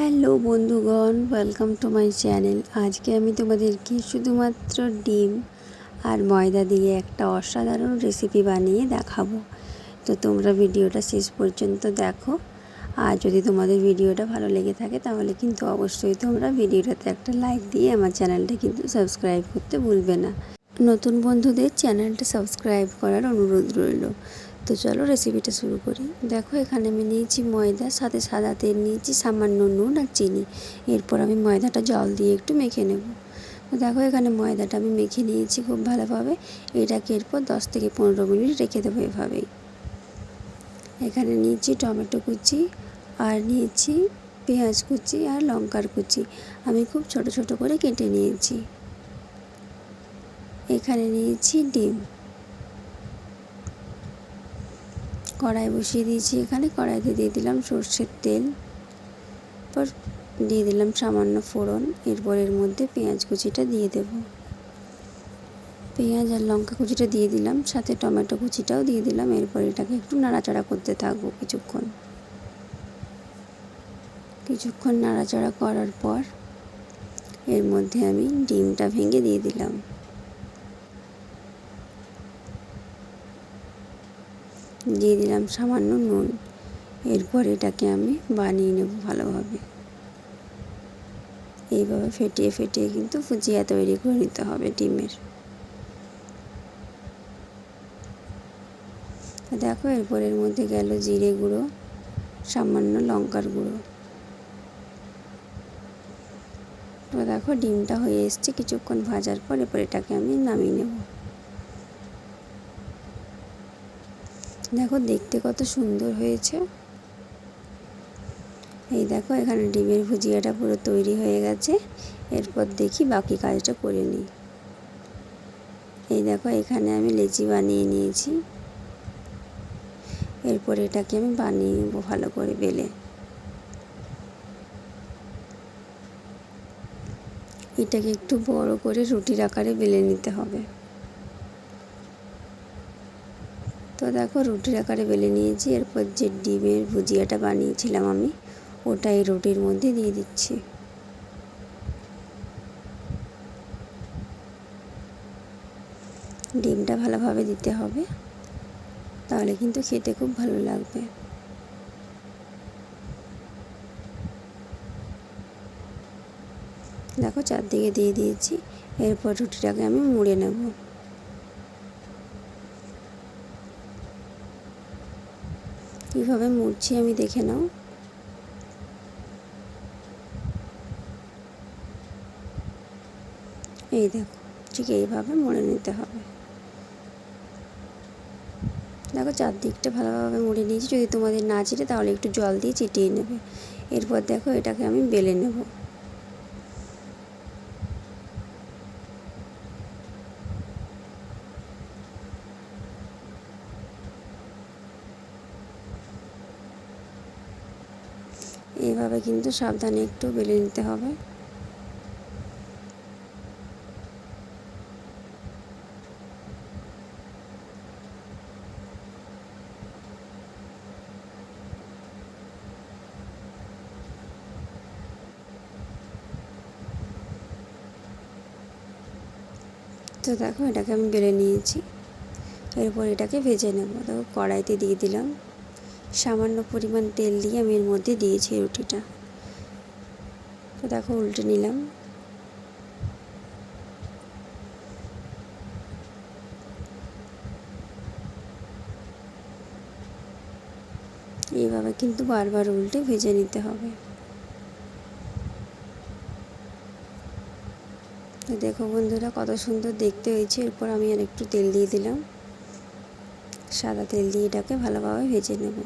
Hello বন্ধুগণ welcome to my channel আজকে আমি তোমাদেরকে শুধুমাত্র ডিম আর ময়দা দিয়ে একটা অসাধারণ রেসিপি বানিয়ে দেখাবো। তো তোমরা ভিডিওটা শেষ পর্যন্ত দেখো। আর যদি তোমাদের ভিডিওটা ভালো লেগে থাকে, তাহলে কিন্তু অবশ্যই তোমরা ভিডিওটাতে একটা লাইক দিয়ে আমার চ্যানেলটা কিন্তু সাবস্ক্রাইব করতে ভুলবে না। নতুন বন্ধুদের চ্যানেলটা সাবস্ক্রাইব করার অনুরোধ রইল। তো চলো রেসিপিটা শুরু করি। দেখো, এখানে আমি নিয়েছি ময়দা, সাথে সাদা তেল নিয়েছি, সামান্য নুন আর চিনি। এরপর আমি ময়দাটা জল দিয়ে একটু মেখে নেব। তো দেখো, এখানে ময়দাটা আমি মেখে নিয়েছি খুব ভালোভাবে। এটাকে এরপর দশ থেকে পনেরো মিনিট রেখে দেবো এভাবেই। এখানে নিয়েছি টমেটো কুচি আর নিয়েছি পেঁয়াজ কুচি আর লঙ্কার কুচি। আমি খুব ছোট ছোট করে কেটে নিয়েছি। এখানে নিয়েছি ডিম। কড়াই বসিয়ে দিয়েছি। এখানে কড়াইতে দিয়ে দিলাম সর্ষের তেল। এরপর দিয়ে দিলাম সামান্য ফোড়ন। এরপর এর মধ্যে পেঁয়াজ কুচিটা দিয়ে দেব। পেঁয়াজ আর লঙ্কা কুচিটা দিয়ে দিলাম। সাথে টমেটো কুচিটাও দিয়ে দিলাম। এরপর এটাকে একটু নাড়াচাড়া করতে থাকব কিছুক্ষণ। কিছুক্ষণ নাড়াচাড়া করার পর এর মধ্যে আমি ডিমটা ভেঙে দিয়ে দিলাম। দিয়ে দিলাম সামান্য নুন। এরপর এটাকে আমি বানিয়ে নেব ভালোভাবে। এইভাবে ফেটিয়ে ফেটিয়ে কিন্তু ফুজিয়া তৈরি করে নিতে হবে ডিমের। দেখো এরপর এর মধ্যে গেল জিরে গুঁড়ো, সামান্য লঙ্কার গুঁড়ো। তো দেখো ডিমটা হয়ে এসছে, কিছুক্ষণ ভাজার পর এরপর এটাকে আমি নামিয়ে নেব। দেখো, দেখতে কত সুন্দর হয়েছে। এই দেখো, এখানে ডিমের ভুজিয়াটা পুরো তৈরি হয়ে গেছে। এরপর দেখি বাকি কাজটা করে নিই। এই দেখো, এখানে আমি লেচি বানিয়ে নিয়েছি। এরপর এটাকে আমি বানিয়ে নেব ভালো করে বেলে। এটাকে একটু বড় করে রুটির আকারে বেলে নিতে হবে তো দেখো, রুটির আকারে বেলে নিয়েছি। এরপর যে ডিমের ভুজিয়াটা বানিয়েছিলাম আমি, ওটা এই রুটির মধ্যে দিয়ে দিচ্ছি। ডিমটা ভালোভাবে দিতে হবে, তাহলে কিন্তু খেতে খুব ভালো লাগবে। দেখো, চারদিকে দিয়ে দিয়েছি। এরপর রুটিটাকে আমি মুড়ে নেব। কীভাবে মুড়ছি আমি দেখে নাও। এই দেখো, ঠিক এইভাবে মুড়ে নিতে হবে। দেখো চারদিকটা ভালোভাবে মুড়ে নিয়েছি, যদি তোমাদের না চিটে তাহলে একটু জল দিয়ে চিটিয়ে নেবে। এরপর দেখো এটাকে আমি বেলে নেব। এইভাবে কিন্তু সাবধানে একটু বেলে নিতে হবে। তো দেখো এটাকে আমি বেলে নিয়েছি। এরপর এটাকে ভেজে নেব। দেখো কড়াইতে দিয়ে দিলাম। সামান্য পরিমাণ তেল দিয়ে আমি এর মধ্যে দিয়েছি রুটিটা। তো দেখো উল্টে নিলাম। এইভাবে কিন্তু বারবার উল্টে ভেজে নিতে হবে। দেখো বন্ধুরা, কত সুন্দর দেখতে হয়েছে। এরপর আমি আর একটু তেল দিয়ে দিলাম। সাদা তেল দিয়ে এটাকে ভালোভাবে ভেজে নেব।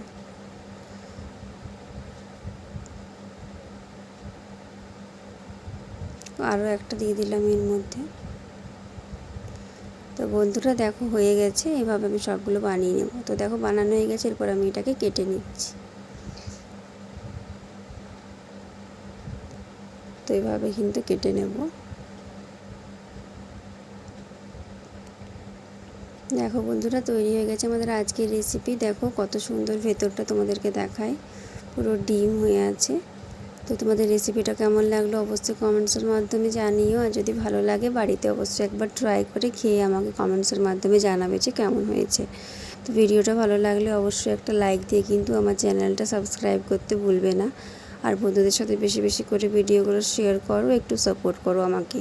আরও একটা দিয়ে দিলাম এর মধ্যে। তো বন্ধুরা দেখো হয়ে গেছে, এভাবে আমি সবগুলো বানিয়ে নেব। তো দেখো বানানো হয়ে গেছে, এরপর আমি এটাকে কেটে নিচ্ছি। তো এভাবে কিন্তু কেটে নেব। দেখো বন্ধুরা তৈরি হয়ে গেছে আমাদের আজকের রেসিপি দেখো কত সুন্দর ভেতরটা তোমাদেরকে দেখায়। পুরো ডিম হয়ে আছে। তো তোমাদের রেসিপিটা কেমন লাগল অবশ্যই কমেন্টসের মাধ্যমে জানিও। আর যদি ভালো লাগে বাড়িতে অবশ্যই একবার ট্রাই করে খেয়ে আমাকে কমেন্টসের মাধ্যমে জানাবে যে কেমন হয়েছে। তো ভিডিওটা ভালো লাগলে অবশ্যই একটা লাইক দিয়ে কিন্তু আমার চ্যানেলটা সাবস্ক্রাইব করতে ভুলবে না। আর বন্ধুদের সাথে বেশি বেশি করে ভিডিওগুলো শেয়ার করো, একটু সাপোর্ট করো আমাকে।